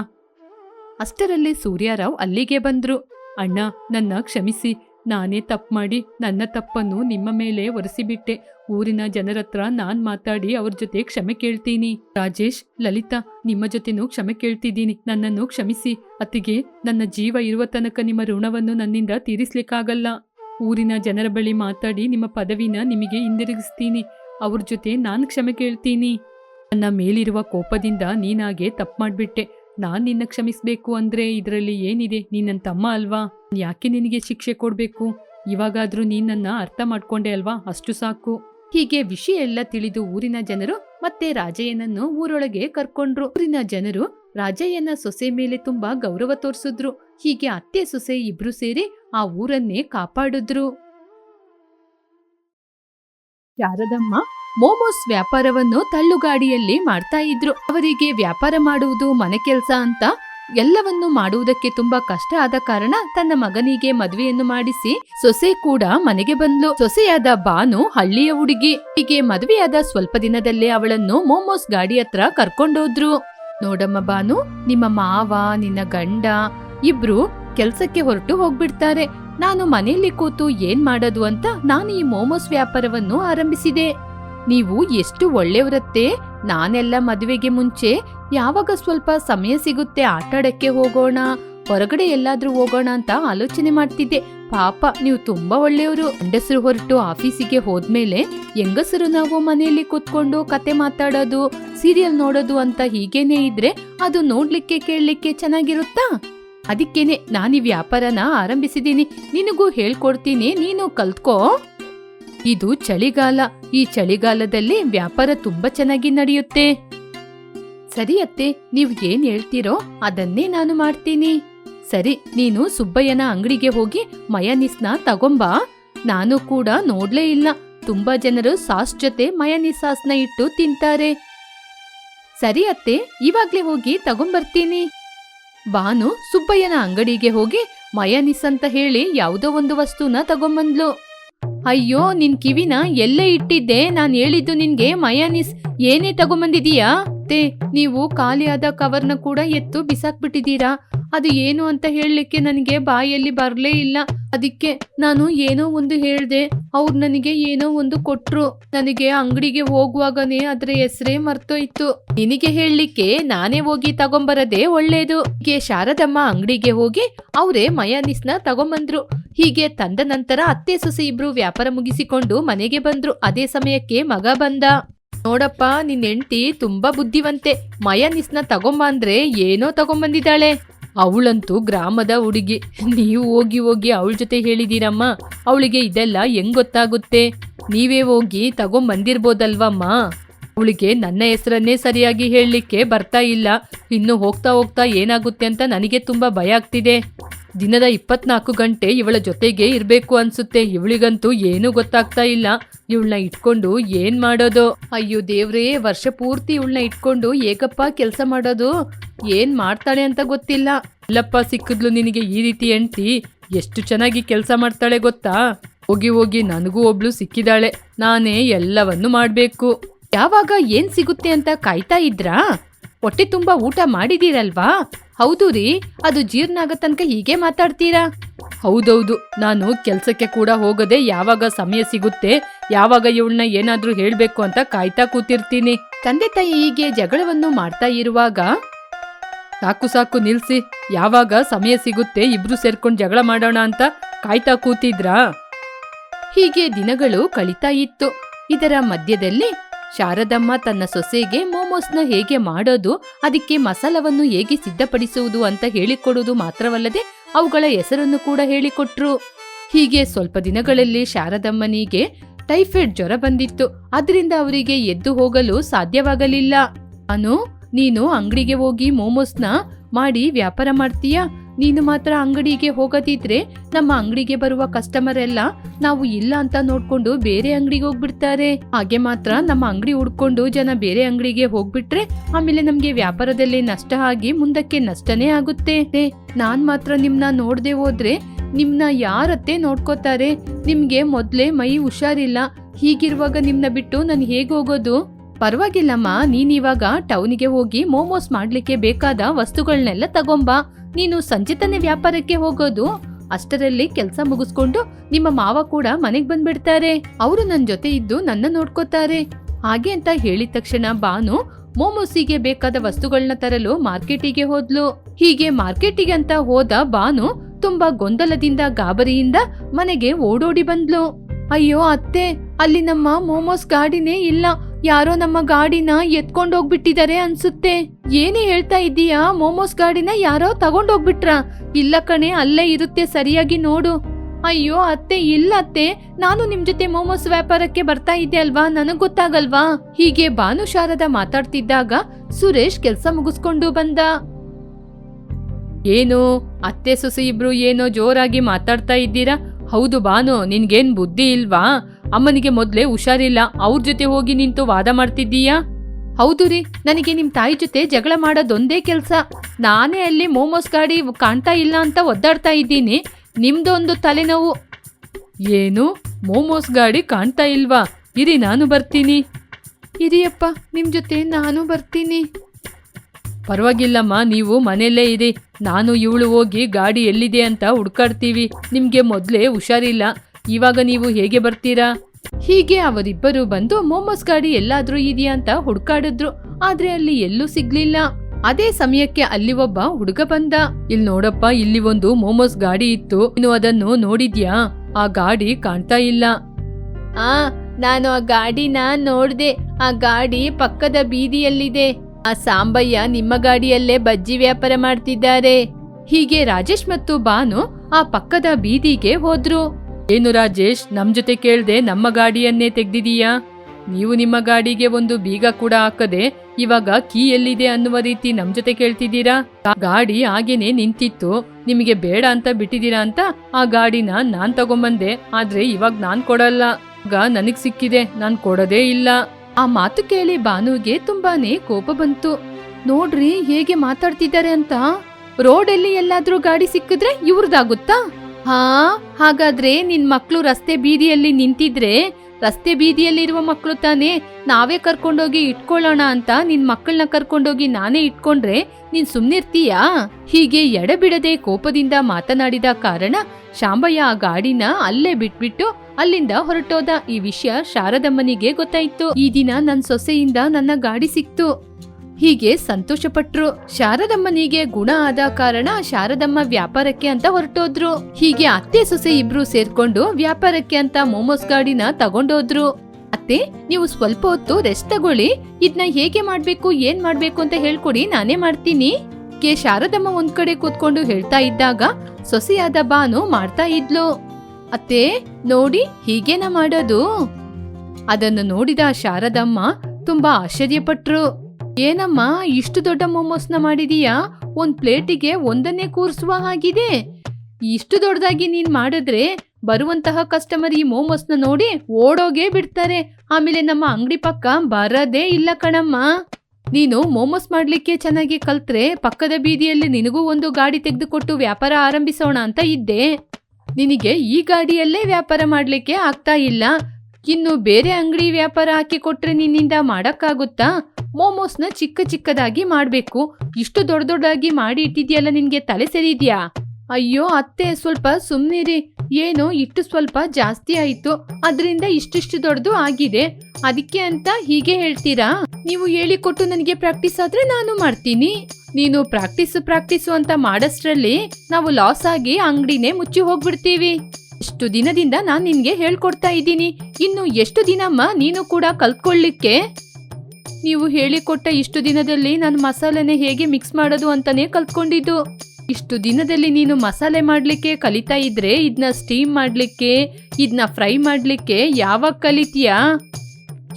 ಅಷ್ಟರಲ್ಲಿ ಸೂರ್ಯರಾವ್ ಅಲ್ಲಿಗೆ ಬಂದ್ರು. ಅಣ್ಣ, ನನ್ನ ಕ್ಷಮಿಸಿ ನಾನೇ ತಪ್ಪು ಮಾಡಿ ನನ್ನ ತಪ್ಪನ್ನು ನಿಮ್ಮ ಮೇಲೆ ಒರೆಸಿಬಿಟ್ಟೆ. ಊರಿನ ಜನರತ್ರ ನಾನ್ ಮಾತಾಡಿ ಅವ್ರ ಜೊತೆ ಕ್ಷಮೆ ಕೇಳ್ತೀನಿ. ರಾಜೇಶ್, ಲಲಿತಾ, ನಿಮ್ಮ ಜೊತೆನೂ ಕ್ಷಮೆ ಕೇಳ್ತಿದ್ದೀನಿ. ನನ್ನನ್ನು ಕ್ಷಮಿಸಿ. ಅತ್ತಿಗೆ, ನನ್ನ ಜೀವ ಇರುವ ತನಕ ನಿಮ್ಮ ಋಣವನ್ನು ನನ್ನಿಂದ ತೀರಿಸ್ಲಿಕ್ಕಾಗಲ್ಲ. ಊರಿನ ಜನರ ಬಳಿ ಮಾತಾಡಿ ನಿಮ್ಮ ಪದವಿನ ನಿಮಗೆ ಹಿಂದಿರುಗಿಸ್ತೀನಿ. ಅವ್ರ ಜೊತೆ ನಾನು ಕ್ಷಮೆ ಕೇಳ್ತೀನಿ. ನನ್ನ ಮೇಲಿರುವ ಕೋಪದಿಂದ ನೀನಾಗೆ ತಪ್ಪು ಮಾಡ್ಬಿಟ್ಟೆ. ನಾನ್ ನಿನ್ನ ಕ್ಷಮಿಸ್ಬೇಕು ಅಂದ್ರೆ ಇದರಲ್ಲಿ ಏನಿದೆ? ನೀ ನನ್ನ ತಮ್ಮ ಅಲ್ವಾ? ಯಾಕೆ ನಿನಗೆ ಶಿಕ್ಷೆ ಕೊಡ್ಬೇಕು? ಇವಾಗಾದ್ರೂ ನೀನನ್ನ ನನ್ನ ಅರ್ಥ ಮಾಡ್ಕೊಂಡೆ ಅಲ್ವಾ? ಅಷ್ಟು ಸಾಕು. ಹೀಗೆ ವಿಷಯ ಎಲ್ಲ ತಿಳಿದು ಊರಿನ ಜನರು ಮತ್ತೆ ರಾಜಯ್ಯನನ್ನು ಊರೊಳಗೆ ಕರ್ಕೊಂಡ್ರು. ಊರಿನ ಜನರು ರಾಜಯ್ಯನ ಸೊಸೆ ಮೇಲೆ ತುಂಬಾ ಗೌರವ ತೋರಿಸಿದ್ರು. ಹೀಗೆ ಅತ್ತೆ ಸೊಸೆ ಇಬ್ರು ಸೇರಿ ಆ ಊರನ್ನೇ ಕಾಪಾಡಿದ್ರು. ಶಾರದಮ್ಮ ಮೋಮೋಸ್ ವ್ಯಾಪಾರವನ್ನು ತಳ್ಳುಗಾಡಿಯಲ್ಲಿ ಮಾಡ್ತಾ ಇದ್ರು. ಅವರಿಗೆ ವ್ಯಾಪಾರ ಮಾಡುವುದು ಮನೆ ಕೆಲಸ ಅಂತ ಎಲ್ಲವನ್ನು ಮಾಡುವುದಕ್ಕೆ ತುಂಬಾ ಕಷ್ಟ ಆದ ಕಾರಣ ತನ್ನ ಮಗನಿಗೆ ಮದುವೆಯನ್ನು ಮಾಡಿಸಿ ಸೊಸೆ ಕೂಡ ಮನೆಗೆ ಬಂದ್ಲು. ಸೊಸೆಯಾದ ಬಾನು ಹಳ್ಳಿಯ ಹುಡುಗಿ. ಹೀಗೆ ಮದುವೆಯಾದ ಸ್ವಲ್ಪ ದಿನದಲ್ಲೇ ಅವಳನ್ನು ಮೋಮೋಸ್ ಗಾಡಿ ಹತ್ರ ಕರ್ಕೊಂಡೋದ್ರು. ನೋಡಮ್ಮ ಬಾನು, ನಿಮ್ಮ ಮಾವ, ನಿನ್ನ ಗಂಡ ಇಬ್ರು ಕೆಲ್ಸಕ್ಕೆ ಹೊರಟು ಹೋಗ್ಬಿಡ್ತಾರೆ. ನಾನು ಮನೆಯಲ್ಲಿ ಕೂತು ಏನ್ ಮಾಡೋದು ಅಂತ ನಾನು ಈ ಮೋಮೋಸ್ ವ್ಯಾಪಾರವನ್ನು ಆರಂಭಿಸಿದೆ. ನೀವು ಎಷ್ಟು ಒಳ್ಳೆಯವರತ್ತೆ? ನಾನೆಲ್ಲ ಮದುವೆಗೆ ಮುಂಚೆ ಯಾವಾಗ ಸ್ವಲ್ಪ ಸಮಯ ಸಿಗುತ್ತೆ ಆಟಾಡಕ್ಕೆ ಹೋಗೋಣ, ಹೊರಗಡೆ ಎಲ್ಲಾದ್ರೂ ಹೋಗೋಣ ಅಂತ ಆಲೋಚನೆ ಮಾಡ್ತಿದ್ದೆ. ಪಾಪ, ನೀವು ತುಂಬಾ ಒಳ್ಳೆಯವರು. ಗಂಡಸರು ಹೊರಟು ಆಫೀಸಿಗೆ ಹೋದ್ಮೇಲೆ ಹೆಂಗಸರು ನಾವು ಮನೆಯಲ್ಲಿ ಕೂತ್ಕೊಂಡು ಕತೆ ಮಾತಾಡೋದು, ಸೀರಿಯಲ್ ನೋಡೋದು ಅಂತ ಹೀಗೇನೆ ಇದ್ರೆ ಅದು ನೋಡ್ಲಿಕ್ಕೆ ಕೇಳಲಿಕ್ಕೆ ಚೆನ್ನಾಗಿರುತ್ತಾ? ಅದಕ್ಕೇನೆ ನಾನು ಈ ವ್ಯಾಪಾರನ ಆರಂಭಿಸಿದ್ದೀನಿ. ನಿನಗೂ ಹೇಳ್ಕೊಡ್ತೀನಿ, ನೀನು ಕಲ್ತ್ಕೋ. ಇದು ಚಳಿಗಾಲ. ಈ ಚಳಿಗಾಲದಲ್ಲಿ ವ್ಯಾಪಾರ ತುಂಬಾ ಚೆನ್ನಾಗಿ ನಡೆಯುತ್ತೆ. ಸರಿ ಅತ್ತೆ, ನೀವು ಏನ್ ಹೇಳ್ತೀರೋ ಅದನ್ನೇ ನಾನು ಮಾಡ್ತೀನಿ. ಸರಿ, ನೀನು ಸುಬ್ಬಯ್ಯನ ಅಂಗಡಿಗೆ ಹೋಗಿ ಮಯನಿಸ್ನ ತಗೊಂಬಾ. ನಾನು ಕೂಡ ನೋಡ್ಲೇ ಇಲ್ಲ. ತುಂಬಾ ಜನರು ಸಾಸ್ ಜೊತೆ ಮಯನಿಸ್ ಸಾಸ್ನ ಇಟ್ಟು ತಿಂತಾರೆ. ಸರಿ ಅತ್ತೆ, ಇವಾಗ್ಲೇ ಹೋಗಿ ತಗೊಂಬರ್ತೀನಿ. ಬಾನು ಸುಬ್ಬಯ್ಯನ ಅಂಗಡಿಗೆ ಹೋಗಿ ಮಯನಿಸ್ ಅಂತ ಹೇಳಿ ಯಾವುದೋ ಒಂದು ವಸ್ತುನ ತಗೊಂಬಂದ್ಲು. ಅಯ್ಯೋ ನಿನ್ ಕಿವಿನ ಎಲ್ಲೇ ಇಟ್ಟಿದ್ದೆ? ನಾನು ಹೇಳಿದ್ದು ನಿನ್ಗೆ ಮಯಾನಿಸ್ ಏನೇ ತಗೊಂಬಂದಿದೀಯಾ? ಅತ್ತೆ ನೀವು ಖಾಲಿಯಾದ ಕವರ್ನ ಕೂಡ ಎತ್ತು ಬಿಸಾಕ್ಬಿಟ್ಟಿದ್ದೀರಾ? ಅದು ಏನು ಅಂತ ಹೇಳಲಿಕ್ಕೆ ನನಗೆ ಬಾಯಲ್ಲಿ ಬರಲೇ ಇಲ್ಲ. ಅದಕ್ಕೆ ನಾನು ಏನೋ ಒಂದು ಹೇಳ್ದೆ. ಅವ್ರು ನನಗೆ ಏನೋ ಒಂದು ಕೊಟ್ರು. ನನಗೆ ಅಂಗಡಿಗೆ ಹೋಗುವಾಗನೇ ಅದ್ರ ಹೆಸರೇ ಮರ್ತೋಯ್ತು. ನಿನಗೆ ಹೇಳಲಿಕ್ಕೆ ನಾನೇ ಹೋಗಿ ತಗೊಂಬರದೇ ಒಳ್ಳೇದು. ಹೀಗೆ ಶಾರದಮ್ಮ ಅಂಗಡಿಗೆ ಹೋಗಿ ಅವರೇ ಮಯಾನಿಸ್ನ ತಗೊಂಬಂದ್ರು. ಹೀಗೆ ತಂದ ನಂತರ ಅತ್ತೆ ಸೊಸೆ ಇಬ್ರು ವ್ಯಾಪಾರ ಮುಗಿಸಿಕೊಂಡು ಮನೆಗೆ ಬಂದ್ರು. ಅದೇ ಸಮಯಕ್ಕೆ ಮಗ ಬಂದ. ನೋಡಪ್ಪ, ನಿನ್ ಹೆಂಡ್ತಿ ತುಂಬಾ ಬುದ್ಧಿವಂತೆ. ಮಯನಿಸ್ನ ತಗೊಂಬ ಅಂದ್ರೆ ಏನೋ ತಗೊಂಬಂದಿದ್ದಾಳೆ. ಅವಳಂತೂ ಗ್ರಾಮದ ಹುಡುಗಿ. ನೀವು ಹೋಗಿ ಹೋಗಿ ಅವಳ ಜೊತೆ ಹೇಳಿದೀರಮ್ಮ. ಅವಳಿಗೆ ಇದೆಲ್ಲ ಹೆಂಗ್ ಗೊತ್ತಾಗುತ್ತೆ? ನೀವೇ ಹೋಗಿ ತಗೊಂಬಂದಿರ್ಬೋದಲ್ವಮ್ಮ? ಅವಳಿಗೆ ನನ್ನ ಹೆಸರನ್ನೇ ಸರಿಯಾಗಿ ಹೇಳಲಿಕ್ಕೆ ಬರ್ತಾ ಇಲ್ಲ. ಇನ್ನು ಹೋಗ್ತಾ ಹೋಗ್ತಾ ಏನಾಗುತ್ತೆ ಅಂತ ನನಗೆ ತುಂಬಾ ಭಯ ಆಗ್ತಿದೆ. ದಿನದ ಇಪ್ಪತ್ನಾಲ್ಕು ಗಂಟೆ ಇವಳ ಜೊತೆಗೆ ಇರಬೇಕು ಅನ್ಸುತ್ತೆ. ಇವಳಿಗಂತೂ ಏನೂ ಗೊತ್ತಾಗ್ತಾ ಇಲ್ಲ. ಇವಳನ್ನ ಇಟ್ಕೊಂಡು ಏನ್ ಮಾಡೋದು? ಅಯ್ಯೋ ದೇವ್ರೇ, ವರ್ಷ ಪೂರ್ತಿ ಇವಳನ್ನ ಇಟ್ಕೊಂಡು ಏಕಪ್ಪ ಕೆಲಸ ಮಾಡೋದು? ಏನ್ ಮಾಡ್ತಾಳೆ ಅಂತ ಗೊತ್ತಿಲ್ಲ. ಇಲ್ಲಪ್ಪ, ಸಿಕ್ಕಿದ್ಲು ನಿನಗೆ ಈ ರೀತಿ ಹೆಂಡ್ತಿ. ಎಷ್ಟು ಚೆನ್ನಾಗಿ ಕೆಲಸ ಮಾಡ್ತಾಳೆ ಗೊತ್ತಾ? ಹೋಗಿ ಹೋಗಿ ನನಗೂ ಒಬ್ಳು ಸಿಕ್ಕಿದಾಳೆ. ನಾನೇ ಎಲ್ಲವನ್ನು ಮಾಡ್ಬೇಕು. ಯಾವಾಗ ಏನ್ ಸಿಗುತ್ತೆ ಅಂತ ಕಾಯ್ತಾ ಇದ್ರಾ? ಹೊಟ್ಟೆ ತುಂಬಾ ಊಟ ಮಾಡಿದೀರಲ್ವಾ ಹೌದು ರೀ. ಅದು ಜೀರ್ಣ ಆಗೋ ತನಕ ಹೀಗೆ ಮಾತಾಡ್ತೀರಾ? ಹೌದೌದು. ನಾನು ಕೆಲಸಕ್ಕೆ ಕೂಡ ಹೋಗದೆ ಯಾವಾಗ ಸಮಯ ಸಿಗುತ್ತೆ, ಯಾವಾಗ ಇವಳನ್ನ ಏನಾದ್ರೂ ಹೇಳ್ಬೇಕು ಅಂತ ಕಾಯ್ತಾ ಕೂತಿರ್ತೀನಿ. ತಂದೆ ತಾಯಿ ಹೀಗೆ ಜಗಳವನ್ನು ಮಾಡ್ತಾ ಇರುವಾಗ, ಸಾಕು ಸಾಕು ನಿಲ್ಸಿ, ಯಾವಾಗ ಸಮಯ ಸಿಗುತ್ತೆ ಇಬ್ರು ಸೇರ್ಕೊಂಡು ಜಗಳ ಮಾಡೋಣ ಅಂತ ಕಾಯ್ತಾ ಕೂತಿದ್ರಾ? ಹೀಗೆ ದಿನಗಳು ಕಳೀತಾ ಇತ್ತು. ಇದರ ಮಧ್ಯದಲ್ಲಿ ಶಾರದಮ್ಮ ತನ್ನ ಸೊಸೆಗೆ ಮೋಮೋಸ್ನ ಹೇಗೆ ಮಾಡೋದು, ಅದಕ್ಕೆ ಮಸಾಲವನ್ನು ಹೇಗೆ ಸಿದ್ಧಪಡಿಸುವುದು ಅಂತ ಹೇಳಿಕೊಡುವುದು ಮಾತ್ರವಲ್ಲದೆ ಅವುಗಳ ಹೆಸರನ್ನು ಕೂಡ ಹೇಳಿಕೊಟ್ರು. ಹೀಗೆ ಸ್ವಲ್ಪ ದಿನಗಳಲ್ಲಿ ಶಾರದಮ್ಮನಿಗೆ ಟೈಫಾಯ್ಡ್ ಜ್ವರ ಬಂದಿತ್ತು. ಅದರಿಂದ ಅವರಿಗೆ ಎದ್ದು ಹೋಗಲು ಸಾಧ್ಯವಾಗಲಿಲ್ಲ. ಅನು, ನೀನು ಅಂಗಡಿಗೆ ಹೋಗಿ ಮೋಮೋಸ್ನ ಮಾಡಿ ವ್ಯಾಪಾರ ಮಾಡ್ತೀಯಾ? ನೀನು ಮಾತ್ರ ಅಂಗಡಿಗೆ ಹೋಗೋದಿದ್ರೆ ನಮ್ಮ ಅಂಗಡಿಗೆ ಬರುವ ಕಸ್ಟಮರ್ ಎಲ್ಲ ನಾವು ಇಲ್ಲ ಅಂತ ನೋಡ್ಕೊಂಡು ಬೇರೆ ಅಂಗಡಿಗೆ ಹೋಗ್ಬಿಡ್ತಾರೆ. ಹಾಗೆ ಮಾತ್ರ ನಮ್ಮ ಅಂಗಡಿ ಹುಡ್ಕೊಂಡು ಜನ ಬೇರೆ ಅಂಗಡಿಗೆ ಹೋಗ್ಬಿಟ್ರೆ ಆಮೇಲೆ ನಮ್ಗೆ ವ್ಯಾಪಾರದಲ್ಲಿ ನಷ್ಟ ಆಗಿ ಮುಂದಕ್ಕೆ ನಷ್ಟನೇ ಆಗುತ್ತೆ. ನಾನ್ ಮಾತ್ರ ನಿಮ್ನ ನೋಡ್ದೆ ಹೋದ್ರೆ ನಿಮ್ನ ಯಾರತ್ತೆ ನೋಡ್ಕೋತಾರೆ. ನಿಮ್ಗೆ ಮೊದ್ಲೇ ಮೈ ಹುಷಾರಿಲ್ಲ. ಹೀಗಿರುವಾಗ ನಿಮ್ನ ಬಿಟ್ಟು ನಾನು ಹೇಗೆ ಹೋಗೋದು? ಪರವಾಗಿಲ್ಲಮ್ಮ ನೀನಿವಾಗ ಟೌನಿಗೆ ಹೋಗಿ ಮೋಮೋಸ್ ಮಾಡ್ಲಿಕ್ಕೆ ಬೇಕಾದ ವಸ್ತುಗಳನ್ನೆಲ್ಲ ತಗೊಂಬಾ. ನೀನು ಸಂಜೆ ವ್ಯಾಪಾರಕ್ಕೆ ಹೋಗೋದು, ಅಷ್ಟರಲ್ಲಿ ಕೆಲಸ ಮುಗಿಸ್ಕೊಂಡು ನಿಮ್ಮ ಮಾವ ಕೂಡ ಮನೆಗ್ ಬಂದ್ಬಿಡ್ತಾರೆ. ಅವರು ನನ್ನ ಜೊತೆ ಇದ್ದು ನನ್ನ ನೋಡ್ಕೋತಾರೆ. ಹಾಗೆ ಅಂತ ಹೇಳಿದ ತಕ್ಷಣ ಬಾನು ಮೋಮೋಸಿಗೆ ಬೇಕಾದ ವಸ್ತುಗಳನ್ನ ತರಲು ಮಾರ್ಕೆಟಿಗೆ ಹೋದ್ಲು. ಹೀಗೆ ಮಾರ್ಕೆಟಿಗೆ ಅಂತ ಹೋದ ಬಾನು ತುಂಬಾ ಗೊಂದಲದಿಂದ ಗಾಬರಿಯಿಂದ ಮನೆಗೆ ಓಡೋಡಿ ಬಂದ್ಲು. ಅಯ್ಯೋ ಅತ್ತೆ, ಅಲ್ಲಿ ನಮ್ಮ ಮೋಮೋಸ್ ಗಾಡಿನೇ ಇಲ್ಲ. ಯಾರೋ ನಮ್ಮ ಗಾಡಿನ ಎತ್ಕೊಂಡ್ ಹೋಗ್ಬಿಟ್ಟಿದ್ದಾರೆ ಅನ್ಸುತ್ತೆ. ಏನೇ ಹೇಳ್ತಾ ಇದ್ದೀಯಾ? ಮೋಮೋಸ್ ಗಾಡಿನ ಯಾರೋ ತಗೊಂಡೋಗ್ಬಿಟ್ರ? ಇಲ್ಲ ಕಣೆ, ಅಲ್ಲೇ ಇರುತ್ತೆ, ಸರಿಯಾಗಿ ನೋಡು. ಅಯ್ಯೋ ಅತ್ತೆ, ಇಲ್ಲ ಅತ್ತೆ. ನಾನು ನಿಮ್ ಜೊತೆ ಮೋಮೋಸ್ ವ್ಯಾಪಾರಕ್ಕೆ ಬರ್ತಾ ಇದ್ದೆ ಅಲ್ವಾ? ನನಗ್ ಗೊತ್ತಾಗಲ್ವಾ? ಹೀಗೆ ಭಾನು ಶಾರದ ಮಾತಾಡ್ತಿದ್ದಾಗ ಸುರೇಶ್ ಕೆಲ್ಸ ಮುಗಿಸ್ಕೊಂಡು ಬಂದ. ಏನು? ಅತ್ತೆ ಸೊಸೆ ಇಬ್ರು ಏನೋ ಜೋರಾಗಿ ಮಾತಾಡ್ತಾ ಇದ್ದೀರಾ? ಹೌದು ಬಾನು, ನಿನ್ಗೇನ್ ಬುದ್ಧಿ ಇಲ್ವಾ? ಅಮ್ಮನಿಗೆ ಮೊದ್ಲೇ ಹುಷಾರಿಲ್ಲ, ಅವ್ರ ಜೊತೆ ಹೋಗಿ ನಿಂತು ವಾದ ಮಾಡ್ತಿದ್ದೀಯಾ? ಹೌದು ರೀ, ನನಗೆ ನಿಮ್ ತಾಯಿ ಜೊತೆ ಜಗಳ ಮಾಡೋದೊಂದೇ ಕೆಲ್ಸ. ನಾನೇ ಅಲ್ಲಿ ಮೋಮೋಸ್ ಗಾಡಿ ಕಾಣ್ತಾ ಇಲ್ಲ ಅಂತ ಒದ್ದಾಡ್ತಾ ಇದ್ದೀನಿ. ನಿಮ್ದೊಂದು ತಲೆನೋವು. ಏನು? ಮೋಮೋಸ್ ಗಾಡಿ ಕಾಣ್ತಾ ಇಲ್ವಾ? ಇರಿ, ನಾನು ಬರ್ತೀನಿ. ಇರಿಯಪ್ಪ, ನಿಮ್ ಜೊತೆ ನಾನು ಬರ್ತೀನಿ. ಪರವಾಗಿಲ್ಲಮ್ಮ, ನೀವು ಮನೆಯಲ್ಲೇ ಇರಿ. ನಾನು ಇವಳು ಹೋಗಿ ಗಾಡಿ ಎಲ್ಲಿದೆ ಅಂತ ಹುಡ್ಕಾಡ್ತೀವಿ. ನಿಮ್ಗೆ ಮೊದ್ಲೇ ಹುಷಾರಿಲ್ಲ. ಇವಾಗ ನೀವು ಹೇಗೆ ಬರ್ತೀರಾ? ಹೀಗೆ ಅವರಿಬ್ಬರು ಬಂದು ಮೋಮೋಸ್ ಗಾಡಿ ಎಲ್ಲಾದ್ರೂ ಇದೆಯಾ ಅಂತ ಹುಡ್ಕಾಡಿದ್ರು. ಆದ್ರೆ ಅಲ್ಲಿ ಎಲ್ಲೂ ಸಿಗ್ಲಿಲ್ಲ. ಅದೇ ಸಮಯಕ್ಕೆ ಅಲ್ಲಿ ಒಬ್ಬ ಹುಡುಗ ಬಂದ. ಇಲ್ಲಿ ನೋಡಪ್ಪ, ಇಲ್ಲಿ ಒಂದು ಮೋಮೋಸ್ ಗಾಡಿ ಇತ್ತು. ನೀನು ಅದನ್ನು ನೋಡಿದ್ಯಾ? ಆ ಗಾಡಿ ಕಾಣ್ತಾ ಇಲ್ಲ. ಆ, ನಾನು ಆ ಗಾಡಿನ ನೋಡ್ದೆ. ಆ ಗಾಡಿ ಪಕ್ಕದ ಬೀದಿಯಲ್ಲಿದೆ. ಆ ಸಾಂಬಯ್ಯ ನಿಮ್ಮ ಗಾಡಿಯಲ್ಲೇ ಬಜ್ಜಿ ವ್ಯಾಪಾರ ಮಾಡ್ತಿದ್ದಾರೆ. ಹೀಗೆ ರಾಜೇಶ್ ಮತ್ತು ಬಾನು ಆ ಪಕ್ಕದ ಬೀದಿಗೆ ಹೋದ್ರು. ಏನು ರಾಜೇಶ್, ನಮ್ ಜೊತೆ ಕೇಳ್ದೆ ನಮ್ಮ ಗಾಡಿಯನ್ನೇ ತೆಗ್ದಿದೀಯಾ? ನೀವು ನಿಮ್ಮ ಗಾಡಿಗೆ ಒಂದು ಬೀಗ ಕೂಡ ಹಾಕದೆ ಇವಾಗ ಕೀ ಎಲ್ಲಿದೆ ಅನ್ನುವ ರೀತಿ ನಮ್ ಜೊತೆ ಕೇಳ್ತಿದ್ದೀರಾ? ಗಾಡಿ ಹಾಗೇನೆ ನಿಂತಿತ್ತು. ನಿಮಗೆ ಬೇಡ ಅಂತ ಬಿಟ್ಟಿದ್ದೀರಾ ಅಂತ ಆ ಗಾಡಿನ ನಾನ್ ತಗೊಂಬಂದೆ, ಆದ್ರೆ ಇವಾಗ ನಾನ್ ಕೊಡಲ್ಲ. ಈಗ ನನಗ್ ಸಿಕ್ಕಿದೆ, ನಾನ್ ಕೊಡೋದೇ ಇಲ್ಲ. ಆ ಮಾತು ಕೇಳಿ ಬಾನುಗೆ ತುಂಬಾನೇ ಕೋಪ ಬಂತು. ನೋಡ್ರಿ, ಹೇಗೆ ಮಾತಾಡ್ತಿದ್ದಾರೆ ಅಂತ. ರೋಡಲ್ಲಿ ಎಲ್ಲಾದ್ರೂ ಗಾಡಿ ಸಿಕ್ಕಿದ್ರೆ ಇವ್ರದಾಗುತ್ತಾ? ಹಾ, ಹಾಗಾದ್ರೆ ನಿನ್ ಮಕ್ಳು ರಸ್ತೆ ಬೀದಿಯಲ್ಲಿ ನಿಂತಿದ್ರೆ, ರಸ್ತೆ ಬೀದಿಯಲ್ಲಿರುವ ಮಕ್ಕಳು ತಾನೇ ನಾವೇ ಕರ್ಕೊಂಡೋಗಿ ಇಟ್ಕೊಳ್ಳೋಣ ಅಂತ ನಿನ್ ಮಕ್ಕಳನ್ನ ಕರ್ಕೊಂಡೋಗಿ ನಾನೇ ಇಟ್ಕೊಂಡ್ರೆ ನೀನ್ ಸುಮ್ನಿರ್ತೀಯಾ? ಹೀಗೆ ಎಡಬಿಡದೆ ಕೋಪದಿಂದ ಮಾತನಾಡಿದ ಕಾರಣ ಶಾಂಬಯ್ಯ ಆ ಗಾಡಿನ ಅಲ್ಲೇ ಬಿಟ್ಬಿಟ್ಟು ಅಲ್ಲಿಂದ ಹೊರಟೋದ ಈ ವಿಷಯ ಶಾರದಮ್ಮನಿಗೆ ಗೊತ್ತಾಯ್ತು. ಈ ದಿನ ನನ್ ಸೊಸೆಯಿಂದ ನನ್ನ ಗಾಡಿ ಸಿಕ್ತು. ಹೀಗೆ ಸಂತೋಷಪಟ್ರು. ಶಾರದಮ್ಮನಿಗೆ ಗುಣ ಆದ ಕಾರಣ ಶಾರದಮ್ಮ ವ್ಯಾಪಾರಕ್ಕೆ ಅಂತ ಹೊರಟೋದ್ರು. ಹೀಗೆ ಅತ್ತೆ ಸೊಸೆ ಇಬ್ರು ಸೇರ್ಕೊಂಡು ವ್ಯಾಪಾರಕ್ಕೆ ಅಂತ ಮೋಮೋಸ್ ಗಾಡಿನ ತಗೊಂಡೋದ್ರು. ಅತ್ತೆ, ನೀವು ಸ್ವಲ್ಪ ಹೊತ್ತು ರೆಸ್ಟ್ ತಗೊಳ್ಳಿ. ಇದನ್ನ ಹೇಗೆ ಮಾಡ್ಬೇಕು, ಏನ್ ಮಾಡ್ಬೇಕು ಅಂತ ಹೇಳ್ಕೊಡಿ, ನಾನೇ ಮಾಡ್ತೀನಿ. ಕೆ. ಶಾರದಮ್ಮ ಒಂದ್ ಕಡೆ ಕೂತ್ಕೊಂಡು ಹೇಳ್ತಾ ಇದ್ದಾಗ ಸೊಸೆಯಾದ ಬಾನು ಮಾಡ್ತಾ ಇದ್ಲು. ಅತ್ತೆ, ನೋಡಿ, ಹೀಗೇನ ಮಾಡೋದು? ಅದನ್ನು ನೋಡಿದ ಶಾರದಮ್ಮ ತುಂಬಾ ಆಶ್ಚರ್ಯಪಟ್ರು. ಏನಮ್ಮ, ಇಷ್ಟು ದೊಡ್ಡ ಮೊಮೋಸ್ನ ಮಾಡಿದೀಯಾ? ಒಂದ್ ಪ್ಲೇಟಿಗೆ ಒಂದನ್ನೇ ಕೂರಿಸುವ ಹಾಗಿದೆ. ಇಷ್ಟು ದೊಡ್ಡದಾಗಿ ನೀನ್ ಮಾಡಿದ್ರೆ ಬರುವಂತಹ ಕಸ್ಟಮರ್ ಈ ಮೋಮೋಸ್ನ ನೋಡಿ ಓಡೋಗೇ ಬಿಡ್ತಾರೆ. ಆಮೇಲೆ ನಮ್ಮ ಅಂಗಡಿ ಪಕ್ಕ ಬರದೇ ಇಲ್ಲ ಕಣಮ್ಮ. ನೀನು ಮೋಮೋಸ್ ಮಾಡ್ಲಿಕ್ಕೆ ಚೆನ್ನಾಗಿ ಕಲ್ತ್ರೆ ಪಕ್ಕದ ಬೀದಿಯಲ್ಲಿ ನಿನಗೂ ಒಂದು ಗಾಡಿ ತೆಗೆದುಕೊಟ್ಟು ವ್ಯಾಪಾರ ಆರಂಭಿಸೋಣ ಅಂತ ಇದ್ದೆ. ನಿನಗೆ ಈ ಗಾಡಿಯಲ್ಲೇ ವ್ಯಾಪಾರ ಮಾಡಲಿಕ್ಕೆ ಆಗ್ತಾ ಇಲ್ಲ. ಇನ್ನು ಬೇರೆ ಅಂಗಡಿ ವ್ಯಾಪಾರ ಹಾಕಿ ಕೊಟ್ರೆ ನಿನ್ನಿಂದ ಮಾಡಕ್ಕಾಗುತ್ತಾ? ಮೋಮೋಸ್ನ ಚಿಕ್ಕ ಚಿಕ್ಕದಾಗಿ ಮಾಡಬೇಕು. ಇಷ್ಟು ದೊಡ್ಡ ದೊಡ್ಡದಾಗಿ ಮಾಡಿ ಇಟ್ಟಿದ್ಯಲ್ಲ ನಿನಗೆ ತಲೆ ಸರಿದ್ಯಾ? ಅಯ್ಯೋ ಅತ್ತೆ, ಸ್ವಲ್ಪ ಸುಮ್ಮನಿರಿ ಏನು ಇಟ್ಟು ಸ್ವಲ್ಪ ಜಾಸ್ತಿ ಆಯ್ತು. ಅದರಿಂದ ಇಷ್ಟಿಷ್ಟು ದೊಡ್ಡದು ಆಗಿದೆ. ಅದಕ್ಕೆ ಅಂತ ಹೀಗೆ ಹೇಳ್ತೀರಾ? ನೀವು ಹೇಳಿಕೊಟ್ಟು ನನಗೆ ಪ್ರಾಕ್ಟೀಸ್ ಆದ್ರೆ ನಾನು ಮಾಡ್ತೀನಿ. ನೀನು ಪ್ರಾಕ್ಟೀಸ್, ಪ್ರಾಕ್ಟೀಸು ಅಂತ ಮಾಡಷ್ಟ್ರಲ್ಲಿ ನಾವು ಲಾಸ್ ಆಗಿ ಅಂಗಡಿನೇ ಮುಚ್ಚಿ ಹೋಗ್ಬಿಡ್ತೀವಿ. ಇಷ್ಟು ದಿನದಿಂದ ನಾನು ನಿನ್ಗೆ ಹೇಳ್ಕೊಡ್ತಾ ಇದ್ದೀನಿ. ಇನ್ನು ಎಷ್ಟು ದಿನಮ್ಮ ನೀನು ಕೂಡ ಕಲ್ತ್ಕೊಳ್ಳಿಕ್ಕೆ? ನೀವು ಹೇಳಿಕೊಟ್ಟ ಇಷ್ಟು ದಿನದಲ್ಲಿ ನಾನು ಮಸಾಲೆನೆ ಹೇಗೆ ಮಿಕ್ಸ್ ಮಾಡೋದು ಅಂತಾನೆ ಕಲ್ತ್ಕೊಂಡಿದ್ದು. ಇಷ್ಟು ದಿನದಲ್ಲಿ ನೀನು ಮಸಾಲೆ ಮಾಡ್ಲಿಕ್ಕೆ, ಕಲಿತಾ ಇದ್ರೆ ಇದನ್ನ ಸ್ಟೀಮ್ ಮಾಡ್ಲಿಕ್ಕೆ ಇದನ್ನ ಫ್ರೈ ಮಾಡ್ಲಿಕ್ಕೆ ಯಾವಾಗ ಕಲಿತೀಯಾ?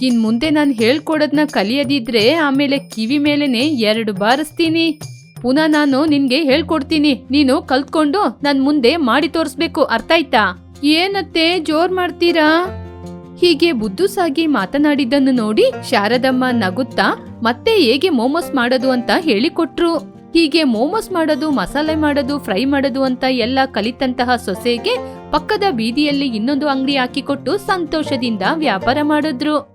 ಇನ್ ಮುಂದೆ ನಾನು ಹೇಳ್ಕೊಡೋದ್ನ ಕಲಿಯದಿದ್ರೆ ಆಮೇಲೆ ಕಿವಿ ಮೇಲೆನೆ ಎರಡು ಬಾರಿಸ್ತೀನಿ. ಪುನಃ ನಾನು ನಿನ್ಗೆ ಹೇಳ್ಕೊಡ್ತೀನಿ. ನೀನು ಕಲ್ತ್ಕೊಂಡು ನನ್ ಮುಂದೆ ಮಾಡಿ ತೋರಿಸ್ಬೇಕು. ಅರ್ಥ ಆಯ್ತಾ ಏನತ್ತೆ ಜೋರ್ ಮಾಡ್ತೀರಾ? ಹೀಗೆ ಬುದ್ದುಸಾಗಿ ಮಾತನಾಡಿದ್ದನ್ನು ನೋಡಿ ಶಾರದಮ್ಮ ನಗುತ್ತಾ ಮತ್ತೆ ಹೇಗೆ ಮೋಮೋಸ್ ಮಾಡೋದು ಅಂತ ಹೇಳಿಕೊಟ್ರು. ಹೀಗೆ ಮೋಮೋಸ್ ಮಾಡೋದು, ಮಸಾಲೆ ಮಾಡೋದು, ಫ್ರೈ ಮಾಡೋದು ಅಂತ ಎಲ್ಲ ಕಲಿತಂತಹ ಸೊಸೆಗೆ ಪಕ್ಕದ ಬೀದಿಯಲ್ಲಿ ಇನ್ನೊಂದು ಅಂಗಡಿ ಹಾಕಿಕೊಟ್ಟು ಸಂತೋಷದಿಂದ ವ್ಯಾಪಾರ ಮಾಡಿದ್ರು.